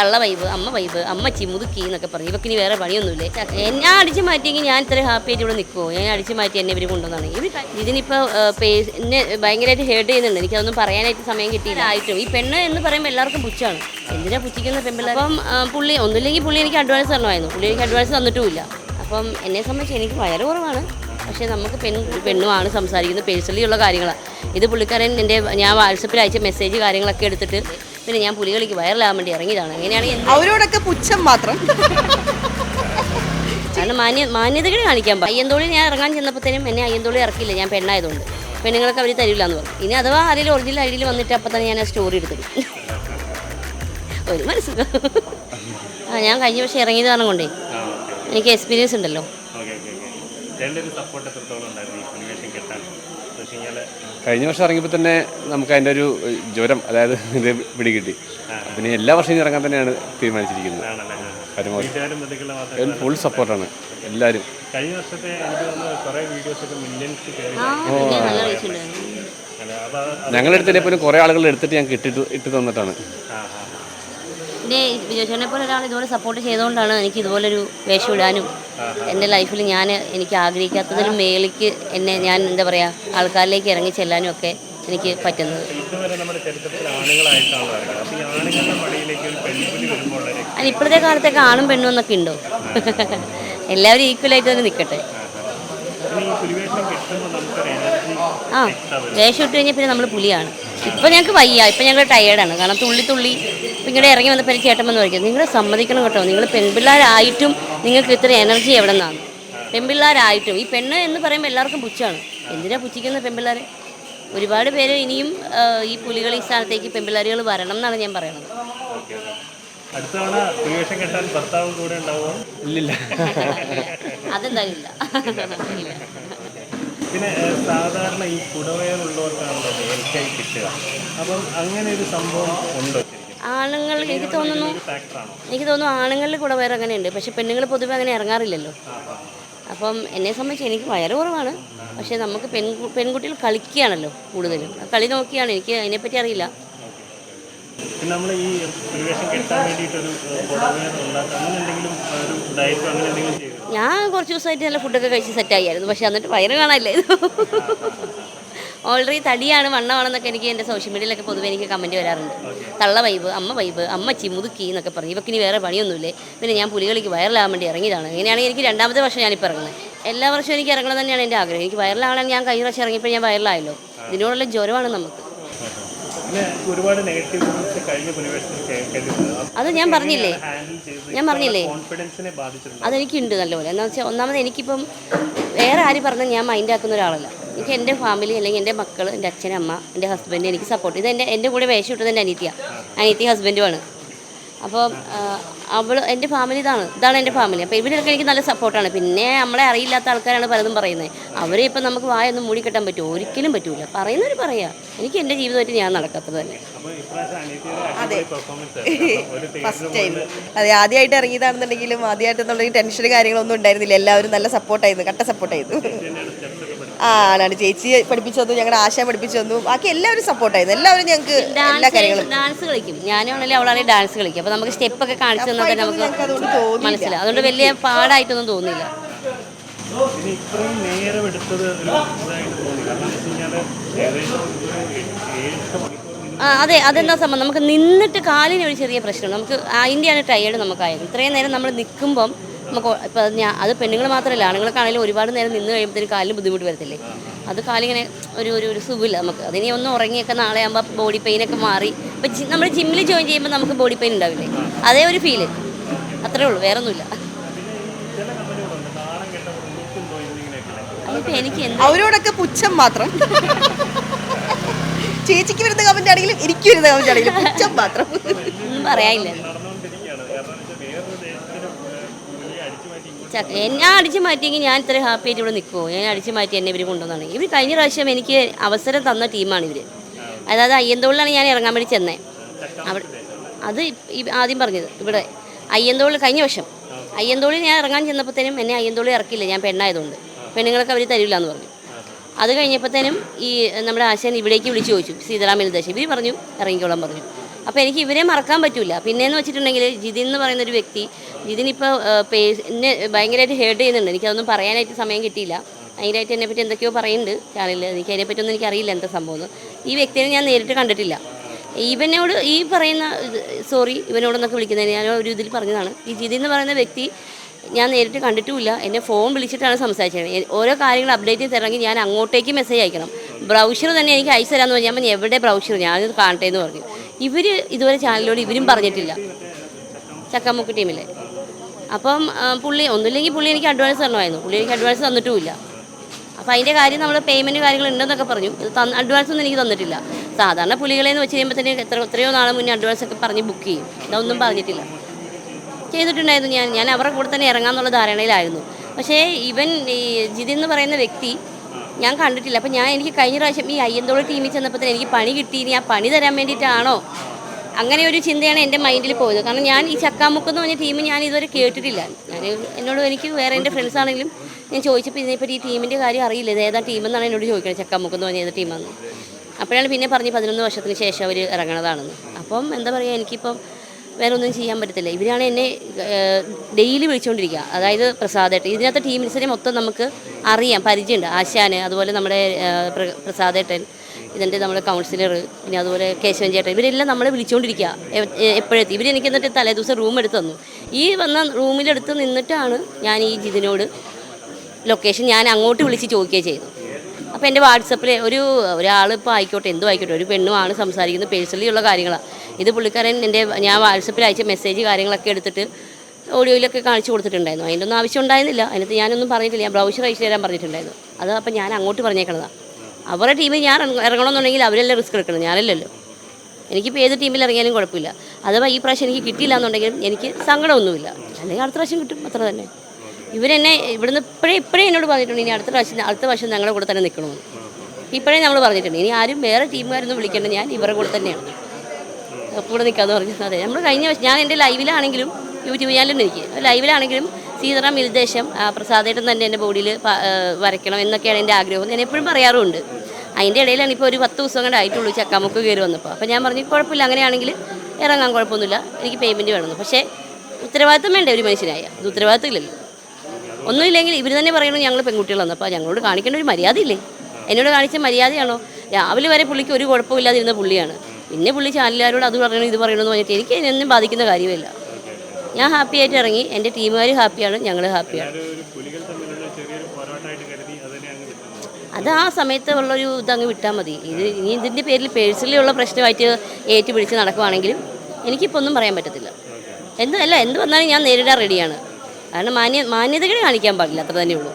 തള്ള വൈബ് അമ്മ വൈബ് അമ്മച്ചി മുതുക്കി എന്നൊക്കെ പറയും. ഇവർക്ക് ഇനി വേറെ പണിയൊന്നുമില്ലേ? എന്നെ അടിച്ചു മാറ്റിയെങ്കിൽ ഞാൻ ഇത്ര ഹാപ്പി ആയിട്ട് ഇവിടെ നിൽക്കുമോ ഞാൻ അടിച്ചു മാറ്റി എന്നെ ഇവർ കൊണ്ടുവന്നാണ്. ഇവർ ഇതിനിപ്പോൾ എന്നെ ഭയങ്കരമായിട്ട് ഹേർട്ട് ചെയ്യുന്നുണ്ട്. എനിക്കതൊന്നും പറയാനായിട്ട് സമയം കിട്ടിയില്ല. ആയിട്ടും. ഈ പെണ്ണ് എന്ന് പറയുമ്പോൾ എല്ലാവർക്കും പുച്ഛാണ്. എന്തിനാ പുച്ഛിക്കുന്ന പെമ്പിള്ള അപ്പം പുള്ളി ഒന്നുമില്ലെങ്കിൽ പുള്ളി എനിക്ക് അഡ്വാൻസ് തരണമായിരുന്നു. പുള്ളി എനിക്ക് അഡ്വാൻസ് തന്നിട്ടുമില്ല. അപ്പം എന്നെ സംബന്ധിച്ച് എനിക്ക് വയറ് കുറവാണ്. പക്ഷേ നമുക്ക് പെൺ പെണ്ണുമാണ് സംസാരിക്കുന്നത്. പേഴ്സണലി ഉള്ള കാര്യങ്ങളാണ് ഇത് പുള്ളിക്കാരൻ എന്റെ ഞാൻ വാട്സപ്പിൽ അയച്ച മെസ്സേജ് കാര്യങ്ങളൊക്കെ എടുത്തിട്ട് പിന്നെ ഞാൻ പുലികളിക്ക് വൈറലാകാൻ വേണ്ടി ഇറങ്ങിയതാണ്. അങ്ങനെയാണെങ്കിൽ അവരോടൊക്കെ പുച്ഛം മാത്രം. കാരണം മാന്യ മാന്യതകൾ കാണിക്കാൻ പറ്റും അയ്യന്തോളി ഞാൻ ഇറങ്ങാൻ ചെന്നപ്പോഴത്തേനും എന്നെ അയ്യന്തോളി ഇറക്കില്ല ഞാൻ പെണ്ണായതുകൊണ്ട്. പെണ്ണുങ്ങൾക്ക് അവർ തരില്ല എന്ന് പറഞ്ഞു. ഇനി അഥവാ ആരെങ്കിലും ഒറിജിനൽ ഐഡിയിൽ വന്നിട്ട് അപ്പം തന്നെ ഞാൻ ആ സ്റ്റോറി എടുത്തിടും ഒരു മനസ്സുഖം ആ ഞാൻ കഴിഞ്ഞ പക്ഷേ ഇറങ്ങിയത് കാരണം കൊണ്ടേ. എനിക്ക് എക്സ്പീരിയൻസ് ഉണ്ടല്ലോ ഓക്കെ ഓക്കെ ഓക്കെ എന്റെ ഒരു സപ്പോർട്ട് എത്രത്തോളം ഉണ്ടായിരുന്നു ഈ അനിമേഷൻ കെട്ടാൻ എന്ന് വെച്ച് കഴിഞ്ഞാൽ കഴിഞ്ഞ വർഷം ഇറങ്ങിയപ്പോൾ തന്നെ നമുക്ക് അതിന്റെ ഒരു ജ്വരം അതായത് ഇത് പിടികിട്ടി. പിന്നെ എല്ലാ വർഷവും ഇറങ്ങാൻ തന്നെയാണ് തീരുമാനിച്ചിരിക്കുന്നത്. പരമാവധി ഫുൾ സപ്പോർട്ടാണ്. എല്ലാവരും കഴിഞ്ഞ വർഷത്തെ അപ്പോൾ പോലും കുറേ ആളുകൾ എടുത്തിട്ട് ഞങ്ങൾക്ക് ഇട്ടിട്ട് ഇട്ട് തന്നിട്ടാണ്. പിന്നെ വിജയചേട്ടനെ പോലെ ഒരാൾ ഇതുപോലെ സപ്പോർട്ട് ചെയ്തുകൊണ്ടാണ് എനിക്ക് ഇതുപോലൊരു വേഷം ഇടാനും എന്റെ ലൈഫിൽ ഞാൻ എനിക്ക് ആഗ്രഹിക്കാത്തതിലും മേളിക്ക് എന്നെ ഞാൻ എന്താ പറയുക ആൾക്കാരിലേക്ക് ഇറങ്ങി ചെല്ലാനും ഒക്കെ എനിക്ക് പറ്റുന്നത്. അല്ല ഇപ്പോഴത്തെ കാലത്തൊക്കെ ആണും പെണ്ണും എന്നൊക്കെ ഉണ്ടോ? എല്ലാവരും ഈക്വലായിട്ട് തന്നെ നിൽക്കട്ടെ ആ വേഷം ഇട്ട് കഴിഞ്ഞാൽ പിന്നെ നമ്മൾ പുലിയാണ്. ഇപ്പം ഞങ്ങൾക്ക് വയ്യ ഇപ്പം ഞങ്ങൾ ടയേർഡാണ് കാരണം തുള്ളി തുള്ളി ഇങ്ങോട്ട് ഇറങ്ങി വന്നപ്പോൾ എനിക്ക് ചേട്ടൻ വന്ന് പറയും നിങ്ങൾ സമ്മതിക്കണം കേട്ടോ. നിങ്ങൾ പെൺപിള്ളേരായിട്ടും നിങ്ങൾക്ക് ഇത്ര എനർജി എവിടെ നിന്നാണ്? പെൺപിള്ളേരായിട്ടും. ഈ പെണ്ണ് എന്ന് പറയുമ്പോൾ എല്ലാവർക്കും പുച്ഛമാണ്. എന്തിനാ പുച്ഛിക്കുന്നത് പെൺപിള്ളേരെ? ഒരുപാട് പേര് ഇനിയും ഈ പുലികൾ ഈ സ്ഥാനത്തേക്ക് പെൺപിള്ളേരുകൾ വരണം എന്നാണ് ഞാൻ പറയുന്നത്. Okay okay. അടുത്ത തവണ കെട്ടാൻ ഭർത്താവ് കൂടെ ഉണ്ടാവുമോ? ഇല്ലില്ല. അതെന്തായാലും ഇല്ല. ഇല്ല. പിന്നെ സാധാരണ ഈ കുടവയറുള്ളവർക്കാണല്ലോ കിട്ടുക. അപ്പം അങ്ങനെ ഒരു സംഭവം ഉണ്ടോ? ആണുങ്ങൾ എനിക്ക് തോന്നുന്നു എനിക്ക് തോന്നുന്നു ആണുങ്ങളിൽ കൂടെ വയറങ്ങനെയുണ്ട് പക്ഷെ പെണ്ണുങ്ങൾ പൊതുവെ അങ്ങനെ ഇറങ്ങാറില്ലല്ലോ. അപ്പം എന്നെ സംബന്ധിച്ച് എനിക്ക് വയറ് കുറവാണ്. പക്ഷേ നമുക്ക് പെൺ പെൺകുട്ടികൾ കളിക്കുകയാണല്ലോ കൂടുതലും. കളി നോക്കിയാണ്. എനിക്ക് അതിനെപ്പറ്റി അറിയില്ല. നമ്മൾ ഈ കെട്ടാൻ വേണ്ടിയിട്ടൊരു ഞാൻ കുറച്ച് ദിവസമായിട്ട് നല്ല ഫുഡൊക്കെ കഴിച്ച് സെറ്റായിരുന്നു പക്ഷെ എന്നിട്ട് വയറ് കാണാനില്ലായിരുന്നു ഓൾറെഡി തടിയാണ് വണ്ണമാണെന്നൊക്കെ എനിക്ക് എന്റെ സോഷ്യൽ മീഡിയയിലൊക്കെ പൊതുവെ എനിക്ക് കമന്റ് വരാറുണ്ട്. തള്ള വൈബ് അമ്മ വൈബ് അമ്മച്ചി മുതുക്കി എന്നൊക്കെ പറഞ്ഞു. ഇവക്കിനി വേറെ പണിയൊന്നുമില്ലേ? പിന്നെ ഞാൻ പുലികളിക്ക് വൈറലാകാൻ വേണ്ടി ഇറങ്ങിയതാണ്. അങ്ങനെയാണെങ്കിൽ എനിക്ക് രണ്ടാമത്തെ വർഷം ഞാനിപ്പോൾ ഇറങ്ങുന്നത്. എല്ലാ വർഷവും എനിക്ക് ഇറങ്ങണം തന്നെയാണ് എന്റെ ആഗ്രഹം. എനിക്ക് വൈറലാണെങ്കിൽ ഞാൻ കഴിഞ്ഞ പ്രാവശ്യം ഇറങ്ങിയപ്പോൾ ഞാൻ വൈറലായല്ലോ. ഇതിനോടുള്ള ജ്വരമാണ് നമുക്ക്. ഒരുപാട് നെഗറ്റീവ് അത് ഞാൻ പറഞ്ഞില്ലേ? ഞാൻ പറഞ്ഞില്ലേ? അതെനിക്കുണ്ട് നല്ലപോലെ. എന്താ വെച്ചാൽ ഒന്നാമത് എനിക്കിപ്പം വേറെ ആര് പറഞ്ഞാൽ ഞാൻ മൈൻഡാക്കുന്ന ഒരാളല്ല. എനിക്ക് എന്റെ ഫാമിലി അല്ലെങ്കിൽ എന്റെ മക്കൾ എന്റെ അച്ഛൻ അമ്മ എന്റെ ഹസ്ബൻഡ് എനിക്ക് സപ്പോർട്ട് ഇത് എന്റെ എന്റെ കൂടെ വേഷം ഇട്ടത് എന്റെ അനിയത്തിയാണ് അനിയത്തി ഹസ്ബൻഡുമാണ് അപ്പോൾ അവൾ എന്റെ ഫാമിലി ഇതാണ്. ഇതാണ് എന്റെ ഫാമിലി അപ്പോൾ ഇവരൊക്കെ എനിക്ക് നല്ല സപ്പോർട്ടാണ് പിന്നെ നമ്മളെ അറിയില്ലാത്ത ആൾക്കാരാണ് പലതും പറയുന്നത് അവരെ ഇപ്പം നമുക്ക് വായൊന്നും മൂടിക്കെട്ടാൻ പറ്റുമോ? ഒരിക്കലും പറ്റൂല. പറയുന്നവർ പറയാം. എനിക്ക് എന്റെ ജീവിതമായിട്ട് ഞാൻ നടക്കാത്തത് തന്നെ. അതെ. ഫസ്റ്റ് ടൈം അതെ ആദ്യമായിട്ട് ഇറങ്ങിയതാണെന്നുണ്ടെങ്കിലും ആദ്യമായിട്ട് ടെൻഷൻ കാര്യങ്ങളൊന്നും ഉണ്ടായിരുന്നില്ല. എല്ലാവരും നല്ല സപ്പോർട്ടായിരുന്നു കട്ട സപ്പോർട്ടായിരുന്നു ആ ആണ്. ചേച്ചി പഠിപ്പിച്ചു തന്നു ഞങ്ങളുടെ ആശ പഠിപ്പിച്ചു തന്നു. ബാക്കി എല്ലാവരും സപ്പോർട്ടായിരുന്നു എല്ലാവരും ഞങ്ങൾക്ക് എല്ലാ കാര്യങ്ങളും ഡാൻസ് കളിക്കും. ഞാനാണെങ്കിലും അവളാണെങ്കിൽ ഡാൻസ് കളിക്കും. അപ്പോൾ നമുക്ക് സ്റ്റെപ്പൊക്കെ കാണിച്ചു അതുകൊണ്ട് നമുക്ക് മനസ്സിലായി. അതുകൊണ്ട് വലിയ പാടായിട്ടൊന്നും തോന്നില്ല പിന്നെ ഇത്രയും നേരം എടുത്തത് ഒരു ഇതായിട്ട് തോന്നി കാരണം എന്ന് വെച്ച് കഴിഞ്ഞാൽ ഏകദേശം ഏഴ് മണിക്കൂർ ആ അതെ അതെന്താ സംഭവം? നമുക്ക് നിന്നിട്ട് കാലിന് ഒരു ചെറിയ പ്രശ്നം നമുക്ക് അതിന്റെയാണ് ടയേർഡ് നമുക്കായത്. ഇത്രയും നേരം നമ്മൾ നിൽക്കുമ്പം നമുക്ക് ഇപ്പം ഞാൻ അത് പെണ്ണുങ്ങൾ മാത്രമല്ല ആണുങ്ങൾക്കാണെങ്കിലും ഒരുപാട് നേരം നിന്ന് കഴിയുമ്പോഴത്തേക്കും കാലിന് ബുദ്ധിമുട്ട് വരത്തില്ലേ? അത് കാലിങ്ങനെ ഒരു ഒരു ഒരു സുഖമില്ല നമുക്ക്. അതിനി ഒന്ന് ഉറങ്ങിയൊക്കെ നാളെ ആകുമ്പോൾ ബോഡി പെയിനൊക്കെ മാറി. ഇപ്പം നമ്മൾ ജിമ്മിൽ ജോയിൻ ചെയ്യുമ്പോൾ നമുക്ക് ബോഡി പെയിൻ ഉണ്ടാവില്ലേ? അതേ ഒരു ഫീൽ അത്രേ ഉള്ളൂ വേറെ ഒന്നുമില്ല എനിക്ക് അവരോടൊക്കെ പുച്ഛം മാത്രം. ചേച്ചിക്ക് വരുന്ന കമന്റ് ആണെങ്കിലും എനിക്ക് വരുന്ന കമന്റ് ആണെങ്കിലും പുച്ഛം മാത്രം. ഒന്നും പറയാനില്ല നടന്നുകൊണ്ടിരിക്കുകയാണ് കാരണം എന്ന് വെച്ചാൽ വേറൊരു ദേശത്തിനും പുലിയെ ഞാൻ അടിച്ചു മാറ്റിയെങ്കിൽ ഞാൻ ഇത്ര ഹാപ്പി ആയിട്ട് ഇവിടെ നിൽക്കുമോ ഞാൻ അടിച്ചു മാറ്റി എന്നെ ഇവർ കൊണ്ടുവന്നാണ്. ഇവർ കഴിഞ്ഞ പ്രാവശ്യം എനിക്ക് അവസരം തന്ന ടീമാണ് ഇവർ അതായത് അയ്യന്തോളിലാണ് ഞാൻ ഇറങ്ങാൻ വേണ്ടി ചെന്നേ. അവിടെ അത് ആദ്യം പറഞ്ഞത് ഇവിടെ. അയ്യന്തോളിൽ കഴിഞ്ഞ വർഷം. അയ്യന്തോളിൽ ഞാൻ ഇറങ്ങാൻ ചെന്നപ്പോഴത്തേനും എന്നെ അയ്യന്തോളി ഇറക്കില്ല ഞാൻ പെണ്ണായതുകൊണ്ട്. പെണ്ണുങ്ങൾക്ക് അവർ തരില്ല എന്ന് പറഞ്ഞു. അത് കഴിഞ്ഞപ്പോഴത്തേനും ഈ നമ്മുടെ ആശാൻ ഇവിടേക്ക് വിളിച്ചു ചോദിച്ചു. സീതാറാം ദശ. ഇവർ പറഞ്ഞു ഇറങ്ങിക്കോളാൻ പറഞ്ഞു. അപ്പോൾ എനിക്ക് ഇവരെ മറക്കാൻ പറ്റില്ല പിന്നെയെന്ന് വെച്ചിട്ടുണ്ടെങ്കിൽ ജിതിൻ എന്ന് പറയുന്ന ഒരു വ്യക്തി ജിതിൻ ഇപ്പോൾ എന്നെ ഭയങ്കരമായിട്ട് ഹേർട്ട് ചെയ്യുന്നുണ്ട്. എനിക്കതൊന്നും പറയാനായിട്ട് സമയം കിട്ടിയില്ല. ഭയങ്കരമായിട്ട് എന്നെപ്പറ്റി എന്തൊക്കെയോ പറയുന്നുണ്ട് ചാനലിൽ എനിക്ക് അതിനെപ്പറ്റി ഒന്നും എനിക്കറിയില്ല എന്താ സംഭവം. ഈ വ്യക്തിയെ ഞാൻ നേരിട്ട് കണ്ടിട്ടില്ല. ഇവനോട് ഈ പറയുന്ന സോറി ഇവനോടൊന്നൊക്കെ വിളിക്കുന്നതിന് ഞാൻ ഒരു ഇതിൽ പറഞ്ഞതാണ്. ഈ ജിതി എന്ന് പറയുന്ന വ്യക്തി ഞാൻ നേരിട്ട് കണ്ടിട്ടുമില്ല. എന്നെ ഫോൺ വിളിച്ചിട്ടാണ് സംസാരിച്ചത്. ഓരോ കാര്യങ്ങൾ അപ്ഡേറ്റ് തരണമെങ്കിൽ ഞാൻ അങ്ങോട്ടേക്ക് മെസ്സേജ് അയക്കണം. ബ്രൗഷർ തന്നെ എനിക്ക് അയച്ചു തരാമെന്ന് പറഞ്ഞാൽ എവിടെ ബ്രൗഷർ ഞാനിത് കാണട്ടെ എന്ന് പറഞ്ഞു. ഇവർ ഇതുവരെ ചാനലിലൂടെ ഇവരും പറഞ്ഞിട്ടില്ല. ചക്കമുക്ക് ടീമിലെ. അപ്പം പുള്ളി ഒന്നുമില്ലെങ്കിൽ പുള്ളി എനിക്ക് അഡ്വാൻസ് തരണമായിരുന്നു. പുള്ളി എനിക്ക് അഡ്വാൻസ് തന്നിട്ടുമില്ല. അപ്പോൾ അതിന്റെ കാര്യം നമ്മൾ പേയ്മെന്റ് കാര്യങ്ങൾ ഉണ്ടെന്നൊക്കെ പറഞ്ഞു. ഇത് അഡ്വാൻസ് ഒന്നും എനിക്ക് തന്നിട്ടില്ല. സാധാരണ പുലികളെന്ന് വെച്ച് കഴിയുമ്പോൾ എത്ര എത്രയോ നാളെ മുന്നേ അഡ്വാൻസ് ഒക്കെ പറഞ്ഞ് ബുക്ക് ചെയ്യും. ഇതൊന്നും പറഞ്ഞിട്ടില്ല. ചെയ്തിട്ടുണ്ടായിരുന്നു ഞാൻ. ഞാൻ അവരുടെ കൂടെ തന്നെ ഇറങ്ങാമെന്നുള്ള ധാരണയിലായിരുന്നു. പക്ഷേ ഇവൻ ഈ ജിതിൻ എന്ന് പറയുന്ന വ്യക്തി ഞാൻ കണ്ടിട്ടില്ല. അപ്പം ഞാൻ എനിക്ക് കഴിഞ്ഞ പ്രാവശ്യം ഈ അയ്യന്തോളി ടീമിൽ ചെന്നപ്പോൾ എനിക്ക് പണി കിട്ടി ഇനി ആ പണി തരാൻ വേണ്ടിയിട്ടാണോ? അങ്ങനെ ഒരു ചിന്തയാണ് എന്റെ മൈൻഡിൽ പോയത്. കാരണം ഞാൻ ഈ ചക്കാമുക്ക് എന്ന് പറഞ്ഞ ടീം ഞാൻ ഇതുവരെ കേട്ടിട്ടില്ല. ഞാൻ എന്നോട് എനിക്ക് വേറെ എന്റെ ഫ്രണ്ട്സ് ആണെങ്കിലും ഞാൻ ചോദിച്ചപ്പോൾ ഇതിനെപ്പറ്റി ഈ ടീമിന്റെ കാര്യം അറിയില്ല. ഇത് ഏതാ ടീമെന്നാണ് എന്നോട് ചോദിക്കുന്നത് ചക്കാമുക്ക് എന്ന് പറഞ്ഞ ഏത് ടീമാണെന്ന് അപ്പോഴാണ് പിന്നെ പറഞ്ഞ് പതിനൊന്ന് വർഷത്തിന് ശേഷം അവർ ഇറങ്ങണതാണെന്ന്. അപ്പം എന്താ പറയുക എനിക്കിപ്പം വേറെ ഒന്നും ചെയ്യാൻ പറ്റത്തില്ല. ഇവരാണ് എന്നെ ഡെയിലി വിളിച്ചുകൊണ്ടിരിക്കുക അതായത് പ്രസാദേട്ട് ഇതിനകത്ത് ടീമിനെ മൊത്തം നമുക്ക് അറിയാം പരിചയമുണ്ട്. ആശാന് അതുപോലെ നമ്മുടെ പ്രസാദേട്ടൻ ഇതിന്റെ നമ്മുടെ കൗൺസിലർ പിന്നെ അതുപോലെ കേശവൻ ചേട്ടൻ ഇവരെല്ലാം നമ്മളെ വിളിച്ചുകൊണ്ടിരിക്കുക എപ്പോഴെത്തി. ഇവരെനിക്ക് എന്നിട്ട് എന്നിട്ട് തലേദിവസം റൂം എടുത്ത് തന്നു. ഈ വന്ന റൂമിലെടുത്ത് നിന്നിട്ടാണ് ഞാൻ ഈ ജിതിനോട് ലൊക്കേഷൻ ഞാൻ അങ്ങോട്ട് വിളിച്ച് ചോദിക്കുകയും ചെയ്തു അപ്പോൾ എന്റെ വാട്സപ്പിൽ ഒരു ഒരാൾ ഇപ്പോൾ ആയിക്കോട്ടെ എന്തോ ആയിക്കോട്ടെ ഒരു പെണ്ണുമാണ് സംസാരിക്കുന്നത് പേഴ്സണലി ഉള്ള കാര്യങ്ങളാണ് ഇത് പുള്ളിക്കാരൻ എന്റെ ഞാൻ വാട്സപ്പിൽ അയച്ച മെസ്സേജ് കാര്യങ്ങളൊക്കെ എടുത്തിട്ട് ഓഡിയോയിലൊക്കെ കാണിച്ചു കൊടുത്തിട്ടുണ്ടായിരുന്നു. അതിന്റെ ഒന്നും ആവശ്യം ഉണ്ടായിരുന്നില്ല അതിനകത്ത് ഞാനൊന്നും പറഞ്ഞിട്ടില്ല. ഞാൻ ബ്രൗഷർ അയച്ചു തരാൻ പറഞ്ഞിട്ടുണ്ടായിരുന്നു. അത് അപ്പോൾ ഞാൻ അങ്ങോട്ട് പറഞ്ഞേക്കണതാണ് അവരുടെ ടീമിൽ ഞാൻ ഇറങ്ങ- ഇറങ്ങണമെന്നുണ്ടെങ്കിൽ അവരെല്ലാം റിസ്ക് എടുക്കണം ഞാനല്ലല്ലോ. എനിക്കിപ്പോൾ ഏത് ടീമിൽ ഇറങ്ങിയാലും കുഴപ്പമില്ല. അഥവാ ഈ പ്രാവശ്യം എനിക്ക് കിട്ടിയില്ല എന്നുണ്ടെങ്കിലും എനിക്ക് സങ്കടമൊന്നുമില്ല. അല്ലെങ്കിൽ അടുത്ത പ്രാവശ്യം കിട്ടും. അത്ര തന്നെ. ഇവരെന്നെ ഇവിടുന്ന് ഇപ്പോഴേ ഇപ്പോഴേ എന്നോട് പറഞ്ഞിട്ടുണ്ട് ഇനി അടുത്ത പ്രാവശ്യം അടുത്ത പ്രാവശ്യം ഞങ്ങളുടെ കൂടെ തന്നെ നിൽക്കണമെന്ന് ഇപ്പോഴേ നമ്മൾ പറഞ്ഞിട്ടുണ്ട് ഇനി ആരും വേറെ ടീമുകാരൊന്നും വിളിക്കേണ്ട ഞാൻ ഇവരുടെ കൂടെ തന്നെയാണ്. കൂടെ നിൽക്കാന്ന് പറഞ്ഞു അതെ നമ്മൾ കഴിഞ്ഞ ഞാൻ എന്റെ ലൈവിലാണെങ്കിലും യൂട്യൂബ് ചാനലിൽ എനിക്ക് ലൈവിലാണെങ്കിലും സീതറാം നിർദ്ദേശം പ്രസാദേട്ടൻ തന്നെ എന്റെ ബോഡിയിൽ വരയ്ക്കണം എന്നൊക്കെയാണ് എന്റെ ആഗ്രഹം. ഞാൻ എപ്പോഴും പറയാറുമുണ്ട് അതിന്റെ ഇടയിലാണ് ഇപ്പോൾ ഒരു പത്ത് ദിവസം കൊണ്ട് ആയിട്ടുള്ളൂ ചക്കാമുക്ക് കയറി വന്നപ്പോൾ. അപ്പോൾ ഞാൻ പറഞ്ഞു കുഴപ്പമില്ല അങ്ങനെയാണെങ്കിൽ ഇറങ്ങാൻ കുഴപ്പമൊന്നുമില്ല എനിക്ക് പേയ്മെന്റ് വേണമെന്ന്. പക്ഷേ ഉത്തരവാദിത്തം വേണ്ടേ ഒരു മനുഷ്യനായ? അത് ഉത്തരവാദിത്തം ഇല്ലല്ലോ ഒന്നുമില്ലെങ്കിൽ ഇവർ തന്നെ പറയണു ഞങ്ങൾ പെൺകുട്ടികളാണ്. അപ്പോൾ ഞങ്ങളോട് കാണിക്കേണ്ട ഒരു മര്യാദയില്ലേ? എന്നോട് കാണിച്ച മര്യാദയാണോ? രാവിലെ വരെ പുള്ളിക്ക് ഒരു കുഴപ്പമില്ലാതിരുന്ന പുള്ളിയാണ്. പിന്നെ പുള്ളി ചാനലുകാരോട് അത് പറയണം ഇത് പറയണമെന്ന് പറഞ്ഞിട്ട് എനിക്ക് അതിനൊന്നും ബാധിക്കുന്ന കാര്യമില്ല. ഞാൻ ഹാപ്പി ആയിട്ട് ഇറങ്ങി. എന്റെ ടീമുകാർ ഹാപ്പിയാണ് ഞങ്ങൾ ഹാപ്പിയാണ് അത് ആ സമയത്ത് ഉള്ളൊരു ഇതങ്ങ് വിട്ടാൽ മതി. ഇത് ഇനി ഇതിന്റെ പേരിൽ പേഴ്സണലി ഉള്ള പ്രശ്നമായിട്ട് ഏറ്റുപിടിച്ച് നടക്കുവാണെങ്കിലും എനിക്കിപ്പോൾ ഒന്നും പറയാൻ പറ്റത്തില്ല. എന്ത് അല്ല എന്ത് വന്നാലും ഞാൻ നേരിടാൻ റെഡിയാണ് കാരണം മാന്യ മാന്യതകൾ കാണിക്കാൻ പാടില്ല അത്ര തന്നെ ഉള്ളൂ